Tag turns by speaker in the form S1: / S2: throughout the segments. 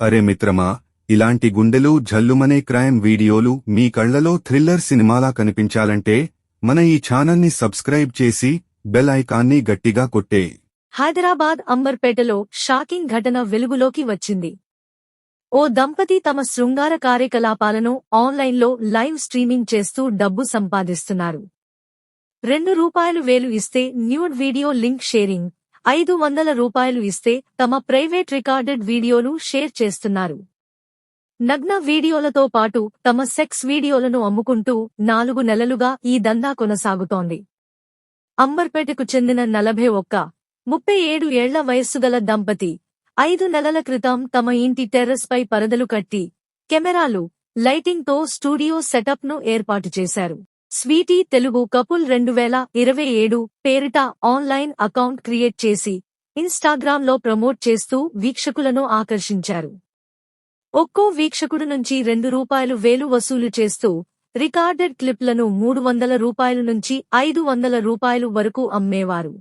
S1: అరే మిత్రమా ఇలాంటి గుండెలు జల్లుమనే క్రైమ్ వీడియోలు మీ కళ్ళలో థ్రిల్లర్ సినిమాలా కనిపించాలంటే మన ఈ ఛానల్ని సబ్స్క్రైబ్ చేసి బెల్ ఐకాన్ని గట్టిగా కొట్టే.
S2: హైదరాబాద్ అంబర్పేటలో షాకింగ్ ఘటన వెలుగులోకి వచ్చింది. ఓ దంపతి తమ శృంగార కార్యకలాపాలను ఆన్లైన్లో లైవ్ స్ట్రీమింగ్ చేస్తూ డబ్బు సంపాదిస్తున్నారు. రెండు రూపాయలు వేలు ఇస్తే న్యూడ్ వీడియో లింక్ షేరింగ్ ఐదు వందల రూపాయలు ఇస్తే తమ ప్రైవేట్ రికార్డెడ్ వీడియోలు షేర్ చేస్తున్నారు. నగ్న వీడియోలతో పాటు తమ సెక్స్ వీడియోలను అమ్ముకుంటూ నాలుగు నెలలుగా ఈ దందా కొనసాగుతోంది. అంబర్పేటకు చెందిన నలభై ఒక్క ముప్పై ఏడు ఏళ్ళ వయస్సుగల దంపతి ఐదు నెలల క్రితం తమ ఇంటి టెర్రస్పై పరదలు కట్టి కెమెరాలు లైటింగ్తో స్టూడియో సెటప్ను ఏర్పాటు చేశారు. స్వీటీ తెలుగు కపుల్ రెండు వేల ఇరవై ఏడు పేరిట ఆన్లైన్ అకౌంట్ క్రియేట్ చేసి ఇన్స్టాగ్రామ్లో ప్రమోట్ చేస్తూ వీక్షకులను ఆకర్షించారు. ఒక్కో వీక్షకుడు నుంచి రెండు రూపాయలు వేలు వసూలు చేస్తూ రికార్డెడ్ క్లిప్లను మూడు వందల రూపాయల నుంచి ఐదు వందల రూపాయలు వరకు అమ్మేవారు.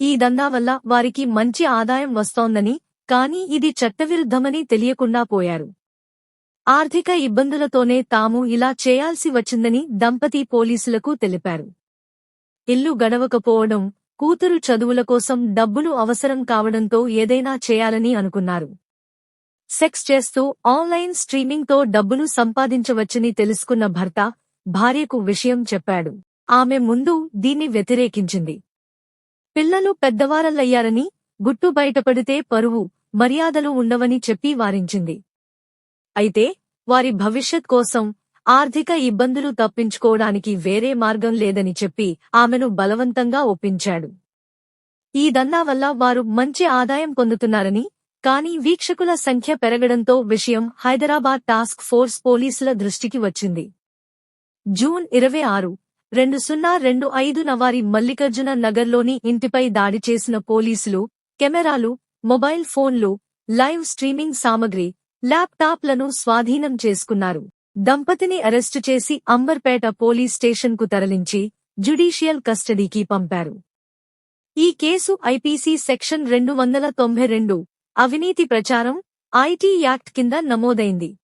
S2: ఈ దందా వల్ల వారికి మంచి ఆదాయం వస్తోందని కానీ ఇది చట్టవిరుద్ధమని తెలియకుండా పోయారు. ఆర్థిక ఇబ్బందులతోనే తాము ఇలా చేయాల్సి వచ్చిందని దంపతి పోలీసులకు తెలిపారు. ఇల్లు గడవకపోవడం కూతురు చదువుల కోసం డబ్బులు అవసరం కావడంతో ఏదైనా చేయాలని అనుకున్నారు. సెక్స్ చేస్తూ ఆన్లైన్ స్ట్రీమింగ్తో డబ్బులు సంపాదించవచ్చని తెలుసుకున్న భర్త భార్యకు విషయం చెప్పాడు. ఆమె ముందు దీన్ని వ్యతిరేకించింది. పిల్లలు పెద్దవారల్లయ్యారని గుట్టు బయటపడితే పరువు మర్యాదలు ఉండవని చెప్పి వారించింది. అయితే వారి భవిష్యత్ కోసం ఆర్థిక ఇబ్బందులు తప్పించుకోవడానికి వేరే మార్గం లేదని చెప్పి ఆమెను బలవంతంగా ఒప్పించాడు. ఈ దందా వల్ల వారు మంచి ఆదాయం పొందుతున్నారని కానీ వీక్షకుల సంఖ్య పెరగడంతో విషయం హైదరాబాద్ టాస్క్ ఫోర్స్ పోలీసుల దృష్టికి వచ్చింది. జూన్ ఇరవై ఆరు రెండు సున్నా రెండు ఐదున వారి మల్లికార్జున నగర్లోని ఇంటిపై దాడి చేసిన పోలీసులు కెమెరాలు మొబైల్ ఫోన్లు లైవ్ స్ట్రీమింగ్ సామగ్రి ల్యాప్టాప్లను స్వాధీనం చేసుకున్నారు. దంపతిని అరెస్టు చేసి అంబర్పేట పోలీస్ స్టేషన్కు తరలించి జ్యుడీషియల్ కస్టడీకి పంపారు. ఈ కేసు ఐపీసీ సెక్షన్ రెండు వందల తొంభై రెండు అవినీతి ప్రచారం ఐటీ యాక్ట్ కింద నమోదైంది.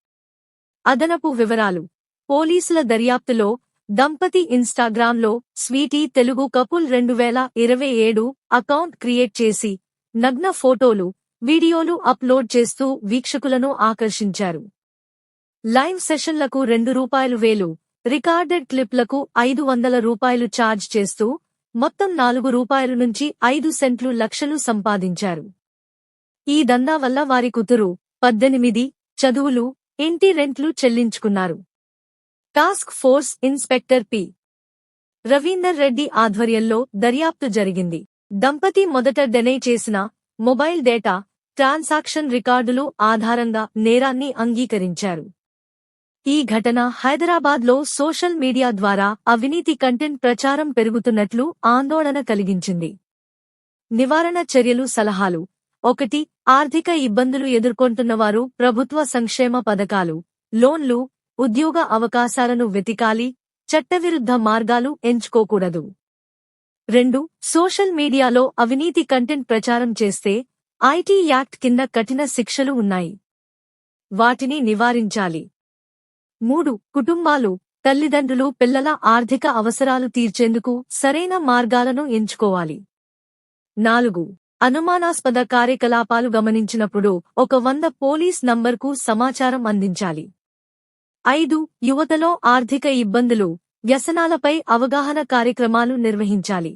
S2: అదనపు వివరాలు. పోలీసుల దర్యాప్తులో దంపతి ఇన్స్టాగ్రామ్లో స్వీటీ తెలుగు కపుల్ రెండు వేల ఇరవై ఏడు అకౌంట్ క్రియేట్ చేసి నగ్న ఫోటోలు వీడియోలు అప్లోడ్ చేస్తూ వీక్షకులను ఆకర్షించారు. లైవ్ సెషన్లకు రెండు రూపాయలు వేలు రికార్డెడ్ క్లిప్లకు ఐదు వందల రూపాయలు ఛార్జ్ చేస్తూ మొత్తం నాలుగు రూపాయల నుంచి ఐదు సెంట్లు లక్షలు సంపాదించారు. ఈ దందా వల్ల వారి కూతురు పద్దెనిమిది చదువులు ఇంటి రెంట్లు చెల్లించుకున్నారు. Task force inspector P. Ravinder Reddy ఆధ్వర్యంలో దర్యాప్తు జరిగింది. దంపతి మొదట డెనై చేసిన మొబైల్ డేటా ట్రాన్సాక్షన్ రికార్డులు ఆధారంగా నేరాన్ని అంగీకరించారు. ఈ ఘటన హైదరాబాద్లో సోషల్ మీడియా ద్వారా అవినీతి కంటెంట్ ప్రచారం పెరుగుతున్నట్లు ఆందోళన కలిగించింది. నివారణ చర్యలు సలహాలు. ఒకటి ఆర్థిక ఇబ్బందులు ఎదుర్కొంటున్నవారు ప్రభుత్వ సంక్షేమ పథకాలు లోన్లు ఉద్యోగ అవకాశాలను వెతికాలి చట్టవిరుద్ధ మార్గాలు ఎంచుకోకూడదు. రెండు సోషల్ మీడియాలో అవినీతి కంటెంట్ ప్రచారం చేస్తే ఐటీ యాక్ట్ కింద కఠిన శిక్షలు ఉన్నాయి. వాటిని నివారించాలి. మూడు కుటుంబాలు తల్లిదండ్రులు పిల్లల ఆర్థిక అవసరాలు తీర్చేందుకు సరైన మార్గాలను ఎంచుకోవాలి. నాలుగు అనుమానాస్పద కార్యకలాపాలు గమనించినప్పుడు ఒక వంద పోలీస్ నంబర్కు సమాచారం అందించాలి. ఐదు యువతలో ఆర్థిక ఇబ్బందులు వ్యసనాలపై అవగాహన కార్యక్రమాలు నిర్వహించాలి.